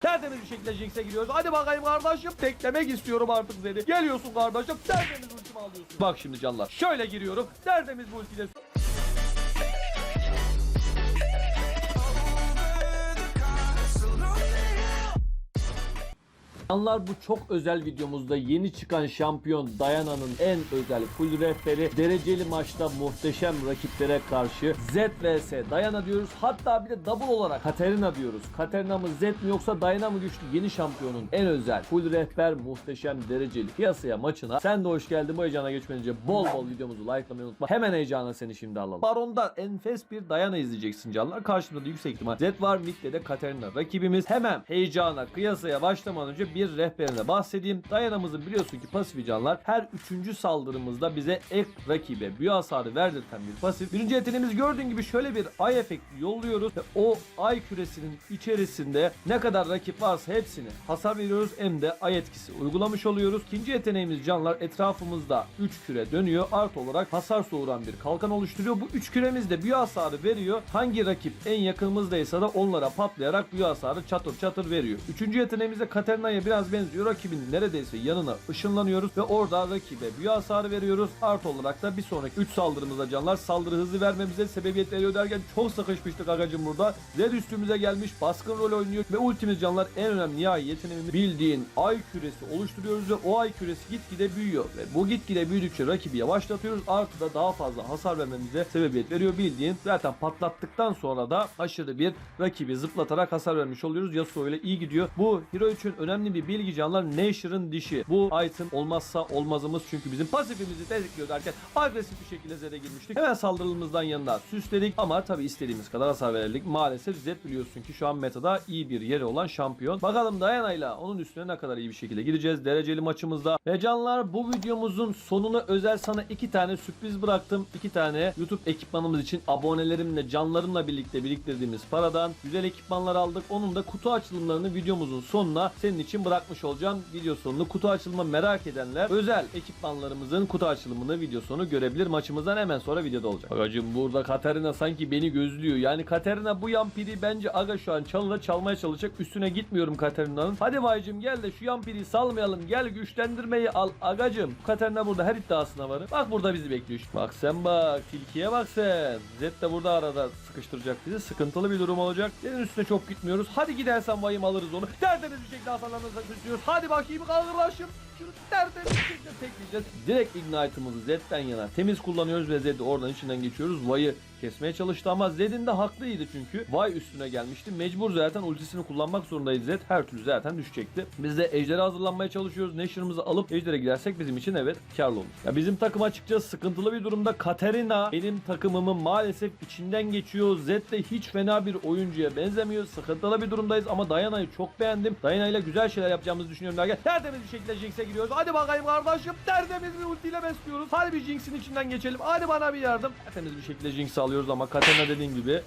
Tertemiz bir şekilde Jinx'e giriyoruz. Hadi bakayım kardeşim. Teklemek istiyorum artık seni. Geliyorsun kardeşim. Tertemiz ultimi alıyorsun. Bak şimdi canlar. Şöyle giriyorum. Tertemiz bu ultiyle. Canlar bu çok özel videomuzda yeni çıkan şampiyon Dayana'nın en özel full rehberi dereceli maçta muhteşem rakiplere karşı Z vs Dayana diyoruz. Hatta bir de double olarak Katerina diyoruz. Katerina mı Z mi yoksa Dayana mı güçlü? Yeni şampiyonun en özel full rehber muhteşem dereceli piyasaya maçına. Sen de hoş geldin. Bu heyecana geçmeden önce bol bol videomuzu likelamayı unutma. Hemen heyecana seni şimdi alalım. Baron'da enfes bir Dayana izleyeceksin canlar. Karşımda da yüksek ihtimal Z var. Mid'de de Katerina rakibimiz. Hemen heyecana kıyasaya başlamadan önce bir rehberine bahsedeyim. Dayanamızın biliyorsun ki pasifi canlar her üçüncü saldırımızda bize ek rakibe büyü hasarı verdirten bir pasif. Birinci yeteneğimiz gördüğün gibi şöyle bir ay efekti yolluyoruz ve o ay küresinin içerisinde ne kadar rakip varsa hepsini hasar veriyoruz hem de ay etkisi uygulamış oluyoruz. İkinci yeteneğimiz canlar etrafımızda 3 küre dönüyor. Art olarak hasar soğuran bir kalkan oluşturuyor. Bu 3 küremiz de büyü hasarı veriyor. Hangi rakip en yakınımızdaysa da onlara patlayarak büyü hasarı çatır çatır veriyor. Üçüncü yeteneğimiz de Katerina'ya biraz benziyor. Rakibin neredeyse yanına ışınlanıyoruz ve orada rakibe büyü hasarı veriyoruz. Art olarak da bir sonraki 3 saldırımızda canlar saldırı hızı vermemize sebebiyet veriyor derken çok sıkışmıştık agacım burada. Zed üstümüze gelmiş baskın rol oynuyor ve ultimiz canlar en önemli nihai yeteneğimiz bildiğin ay küresi oluşturuyoruz ve o ay küresi gitgide büyüyor ve bu gitgide büyüdükçe rakibi yavaşlatıyoruz. Artı da daha fazla hasar vermemize sebebiyet veriyor bildiğin. Zaten patlattıktan sonra da aşırı bir rakibi zıplatarak hasar vermiş oluyoruz. Yasuo ile iyi gidiyor. Bu hero için önemli bir bilgi canlar. Nasher'ın dişi. Bu item olmazsa olmazımız çünkü bizim pasifimizi tetikliyor derken agresif bir şekilde Zed'e girmiştik. Hemen saldırımızdan yanına süsledik ama tabi istediğimiz kadar hasar verebildik. Maalesef Zed biliyorsun ki şu an metada iyi bir yeri olan şampiyon. Bakalım Dayana'yla onun üstüne ne kadar iyi bir şekilde gideceğiz dereceli maçımızda. Ve canlar bu videomuzun sonuna özel sana iki tane sürpriz bıraktım. İki tane YouTube ekipmanımız için abonelerimle canlarımla birlikte biriktirdiğimiz paradan güzel ekipmanlar aldık. Onun da kutu açılımlarını videomuzun sonuna senin için bırakmış olacağım. Video sonunu kutu açılımı merak edenler özel ekipmanlarımızın kutu açılımını video sonu görebilir. Maçımızdan hemen sonra videoda olacak. Agacım burada Katerina sanki beni gözlüyor. Yani Katerina bu yampiri bence aga şu an çalıda çalmaya çalışacak. Üstüne gitmiyorum Katerina'nın. Hadi baycım gel de şu yampiri salmayalım. Gel güçlendirmeyi al agacım. Katerina burada her iddiasına varır. Bak burada bizi bekliyor. Bak sen bak. Tilkiye bak sen. Zed de burada arada sıkıştıracak bizi. Sıkıntılı bir durum olacak. Senin üstüne çok gitmiyoruz. Hadi gidersen vayım alırız onu. Tertemiz bir şekilde hasarlanırsak istiyoruz. Hadi bakayım kalkırlaşım. Şunu tertemiz şekilde tekleyeceğiz. Direkt Ignite'ımızı Zed'den yana temiz kullanıyoruz ve Zed'i oradan içinden geçiyoruz. Vay'ı kesmeye çalıştı ama Zed'in de haklıydı çünkü. Vay üstüne gelmişti. Mecbur zaten ultisini kullanmak zorundaydı Zed. Her türlü zaten düşecekti. Biz de Ejder'e hazırlanmaya çalışıyoruz. Nasher'ımızı alıp Ejder'e gidersek bizim için evet karlı olur. Ya bizim takım açıkçası sıkıntılı bir durumda. Katerina benim takımımın maalesef içinden geçiyor. Zed de hiç fena bir oyuncuya benzemiyor. Sıkıntılı bir durumdayız ama Dayana'yı çok beğendim. Dayana ile güzel şeyler yapacağımızı düşünüyorum. Derken tertemiz bir şekilde Jinx'e giriyoruz. Hadi bakayım kardeşim. Tertemiz bir ultiyle besliyoruz. Hadi bir Jinx'in içinden geçelim. Hadi bana bir yardım. Tertemiz bir şekilde Jinx'i alıyoruz ama Katerina dediğin gibi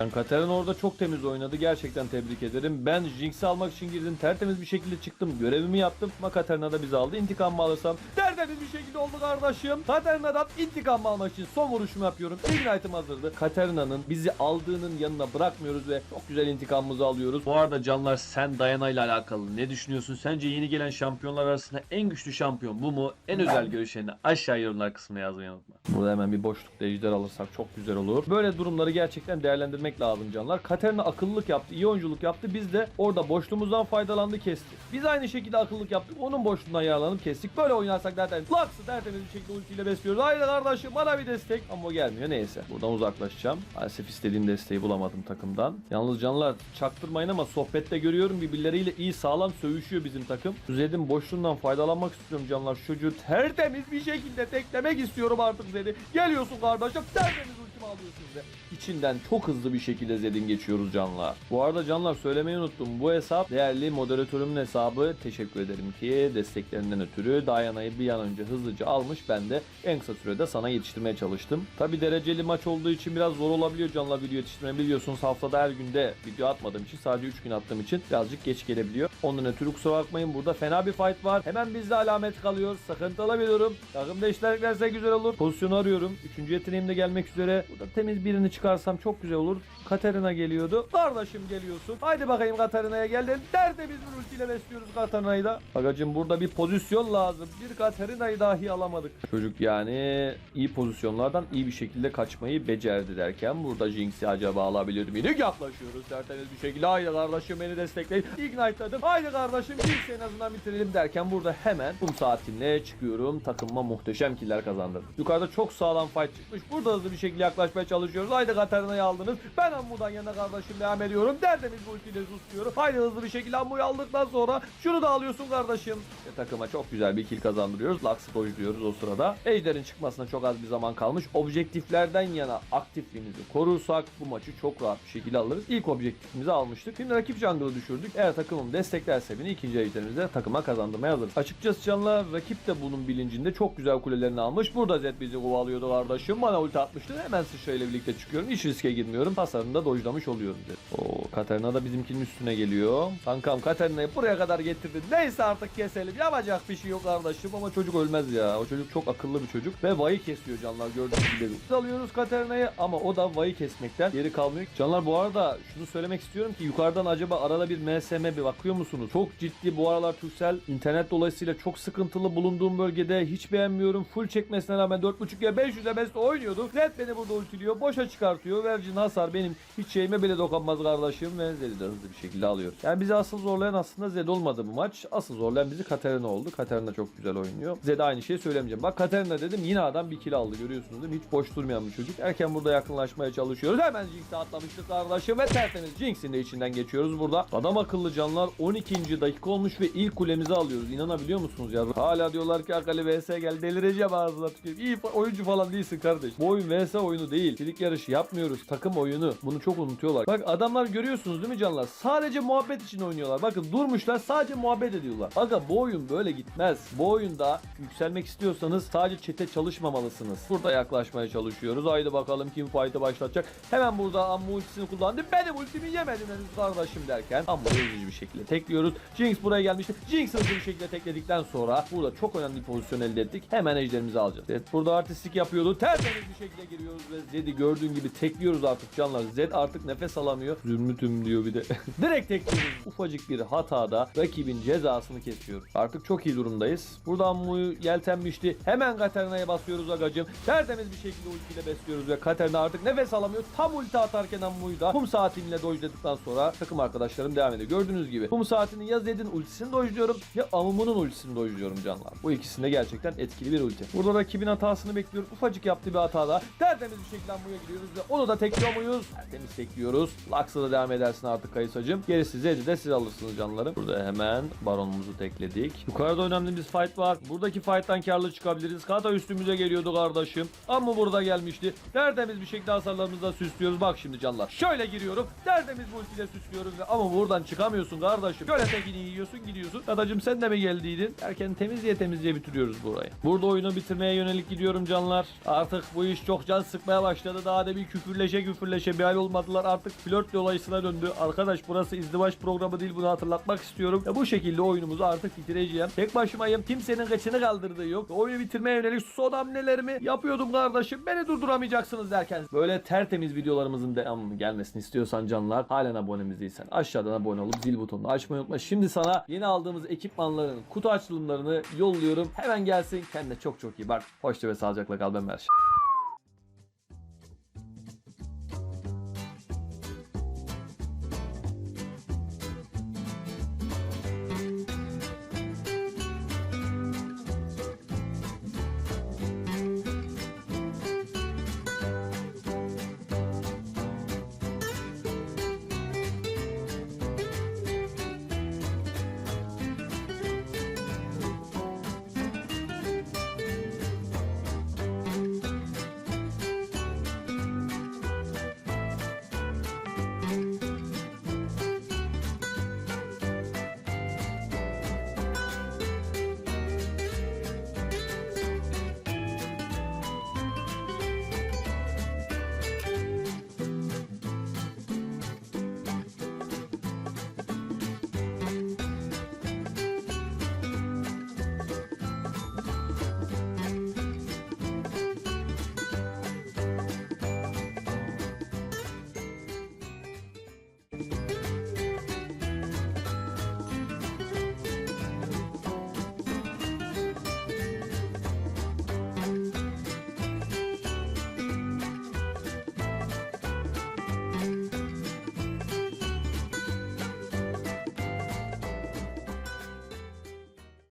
yani Katerina orada çok temiz oynadı. Gerçekten tebrik ederim. Ben Jinx'i almak için girdim. Tertemiz bir şekilde çıktım. Görevimi yaptım. Ama Katerina da bizi aldı. İntikamımı alırsam tertemiz bir şekilde oldu kardeşim. Katerina'dan intikam almak için son vuruşumu yapıyorum. Ignite'ım hazırdı. Katerina'nın bizi aldığının yanına bırakmıyoruz ve çok güzel intikamımızı alıyoruz. Bu arada canlar sen Dayana ile alakalı ne düşünüyorsun? Sence yeni gelen şampiyonlar arasında en güçlü şampiyon bu mu? En özel görüşlerini aşağı yorumlar kısmına yazmayı unutma. Burada hemen bir boşlukta ejder alırsak çok güzel olur. Böyle durumları gerçekten değerlendirmek lazım canlar. Katerina akıllılık yaptı, iyi oyunculuk yaptı. Biz de orada boşluğumuzdan faydalandı kesti. Biz aynı şekilde akıllılık yaptık. Onun boşluğundan yararlanıp kestik. Böyle oynarsak zaten Lux'ı tertemiz bir şekilde ultiyle besliyoruz. Haydi kardeşim bana bir destek. Ama gelmiyor neyse. Buradan uzaklaşacağım. Maalesef istediğim desteği bulamadım takımdan. Yalnız canlar çaktırmayın ama sohbette görüyorum birbirleriyle iyi sağlam sövüşüyor bizim takım. Zed'in boşluğundan faydalanmak istiyorum canlar. Çocuğu tertemiz bir şekilde teklemek istiyorum artık Zed'i. Geliyorsun kardeşim tertemiz ultimi alıyorsun ve içinden çok hızlı bir şekilde Zed'in geçiyoruz canlar. Bu arada canlar söylemeyi unuttum. Bu hesap değerli moderatörümün hesabı. Teşekkür ederim ki desteklerinden ötürü Dayana'yı bir an önce hızlıca almış. Ben de en kısa sürede sana yetiştirmeye çalıştım. Tabi dereceli maç olduğu için biraz zor olabiliyor canlar video yetiştirme. Biliyorsunuz haftada her günde video atmadığım için sadece 3 gün attığım için birazcık geç gelebiliyor. Ondan ötürü kusura bakmayın. Burada fena bir fight var. Hemen bizde alamet kalıyor. Sıkıntılı bir durum. Takımda işler giderse güzel olur. Pozisyonu arıyorum. Üçüncü yeteneğim de gelmek üzere. Bu Burada temiz birini çıkarsam çok güzel olur. Katerina geliyordu. Kardeşim geliyorsun. Haydi bakayım Katerina'ya geldin. Tertemiz bir ultiyle besliyoruz Katerina'yı da. Agacım burada bir pozisyon lazım. Bir Katerina'yı dahi alamadık. Çocuk yani iyi pozisyonlardan iyi bir şekilde kaçmayı becerdi derken burada Jinx'i acaba alabilir miydik? Yaklaşıyoruz tertemiz bir şekilde. Haydi kardeşim beni destekleyin. Ignite'ladım. Haydi kardeşim Jinx'i en azından bitirelim derken burada hemen kum saatinle çıkıyorum. Takımıma muhteşem killer kazandırdım. Yukarıda çok sağlam fight çıkmış. Burada hızlı bir şekilde yaklaşmaya çalışıyoruz. Haydi Katarina'yı aldınız. Ben Ammu'dan yana kardeşim devam ediyorum. Derdemiz bu ultiyle susuyorum. Haydi hızlı bir şekilde Ammu'yu aldıktan sonra şunu da alıyorsun kardeşim. Ve takıma çok güzel bir kill kazandırıyoruz. Lux'ı dojluyoruz o sırada. Ejder'in çıkmasına çok az bir zaman kalmış. Objektiflerden yana aktifliğimizi korursak bu maçı çok rahat bir şekilde alırız. İlk objektifimizi almıştık. Şimdi rakip jungle'ı düşürdük. Eğer takımım desteklerse beni ikinci ejderimizde takıma kazandırmaya hazırız. Açıkçası canlar rakip de bunun bilincinde çok güzel kulelerini almış. Burada Zed bizi kovalıyordu kardeşim. Bana ulti atmıştı. Hemen sıçrayla birlikte çıkıyorum. Hiç riske girmiyorum. Hasarını dojlamış oluyorum Zed. Oo, Katarina da bizimkinin üstüne geliyor. Kankam Katarina'yı buraya kadar getirdi. Neyse artık keselim. Yapacak bir şey yok kardeşim ama çocuk ölmez ya. O çocuk çok akıllı bir çocuk ve Vay'ı kesiyor canlar gördüğünüz gibi. Biz alıyoruz Katarina'yı ama o da Vay'ı kesmekten geri kalmıyor. Canlar bu arada şunu söylemek istiyorum ki yukarıdan acaba arada bir MSM bir bakıyor musunuz? Çok ciddi bu aralar Turkcell internet dolayısıyla çok sıkıntılı bulunduğum bölgede hiç beğenmiyorum. Full çekmesine rağmen 4.5 ya 500 MS'de oynuyordu. Red beni burada ultiliyor. Boşa çıkartıyor. Vercin hasar benim hiç şeyime bile dokunmaz kardeşim ve Zed'i de hızlı bir şekilde alıyor. Yani bizi asıl zorlayan aslında Zed olmadı bu maç. Asıl zorlayan bizi Katarina oldu. Katarina çok güzel oynuyor. Zed'e aynı şeyi söylemeyeceğim. Bak Katarina dedim yine adam bir kill aldı görüyorsunuz değil mi? Hiç boş durmayan bir çocuk. Erken burada yakınlaşmaya çalışıyoruz. Hemen Jinx'e atlamıştık kardeşim ve tertemiz Jinx'in de içinden geçiyoruz burada. Adam akıllı canlar 12. dakika olmuş ve ilk kulemizi alıyoruz. İnanabiliyor musunuz ya? Hala diyorlar ki Akali vs gel delireceğim ağzına tüküreyim. İyi oyuncu falan değilsin kardeş. Bu oyun vs oyunu değil. Filik yarışı yapmıyoruz. Takım oyunu. Bunu çok unutuyorlar. Bak adamlar görüyorsunuz değil mi canlar? Sadece muhabbet için oynuyorlar. Bakın durmuşlar sadece muhabbet ediyorlar. Aga bu oyun böyle gitmez. Bu oyunda yükselmek istiyorsanız sadece çete çalışmamalısınız. Burada yaklaşmaya çalışıyoruz. Haydi bakalım kim fight'ı başlatacak. Hemen burada Ammu ultisini kullandı. Benim ultimi yemedim henüz kardeşim derken Ammu'yu hızlı bir şekilde tekliyoruz. Jinx buraya gelmişti. Jinx hızlı bir şekilde tekledikten sonra burada çok önemli bir pozisyon elde ettik. Hemen ejderimizi alacağız. Zed burada artistlik yapıyordu. Tertemiz bir şekilde giriyoruz ve Zed'i gördüğün gibi tekliyoruz artık canlar. Zed artık nefes alamıyor. Zümrütüm diyor bir de. Direkt tekliyoruz. Ufacık bir hatada rakibin cezasını kesiyoruz. Artık çok iyi durumdayız. Burada Ammu'yu yeltenmişti. Hemen Katarina'ya basıyoruz agacım. Tertemiz bir şekilde ultiyle besliyoruz ve Katarina artık nefes alamıyor. Tam ulti atarken Ammu'yu da kum saatiyle dojladıktan sonra takım arkadaşlarım devam ediyor. Gördüğünüz gibi kum saatinin ya Zed'in ultisini dojluyorum ya Ammu'nun ultisini dojluyorum canlar. Bu ikisinde gerçekten etkili bir ulti. Burada rakibin hatasını bekliyoruz. Ufacık yaptığı bir hatada tertemiz bir şekilde Ammu'ya gidiyoruz ve onu da tekliyor muyuz? Tertemiz tekliyoruz. Lux'a da devam edersin artık Kayısacım. Gerisi Zed'i de siz alırsınız canlarım. Burada hemen baronumuzu tekledik. Yukarıda önemli bir fight var. Buradaki fight'tan karlı çıkabiliriz. Kata üstümüze geliyordu kardeşim. Ama burada gelmişti. Tertemiz bir şekilde hasarlarımızla süslüyoruz. Bak şimdi canlar. Şöyle giriyorum. Tertemiz bu ultiyle süslüyoruz. ve- Ama buradan çıkamıyorsun kardeşim. Şöyle tekini yiyorsun gidiyorsun. Katacım sen de mi geldiydin? Derken temizliğe temizliğe bitiriyoruz burayı. Burada oyunu bitirmeye yönelik gidiyorum canlar. Artık bu iş çok can sıkmaya başladı. Daha da bir küfürleşe küfürleşe bir hal olmadılar. Artık flört döndü. Arkadaş burası izdivaç programı değil bunu hatırlatmak istiyorum. Ya bu şekilde oyunumuzu artık bitireceğim. Tek başımayım. Kimsenin kaçını kaldırdığı yok. Oyunu bitirmeye yönelik son hamlelerimi yapıyordum kardeşim. Beni durduramayacaksınız derken. Böyle tertemiz videolarımızın devamı gelmesini istiyorsan canlar. Halen abonemiz değilsen aşağıdan abone olup zil butonunu açmayı unutma. Şimdi sana yeni aldığımız ekipmanların kutu açılımlarını yolluyorum. Hemen gelsin. Kendine çok çok iyi bak. Hoşça ve sağlıcakla kal ben Merşen.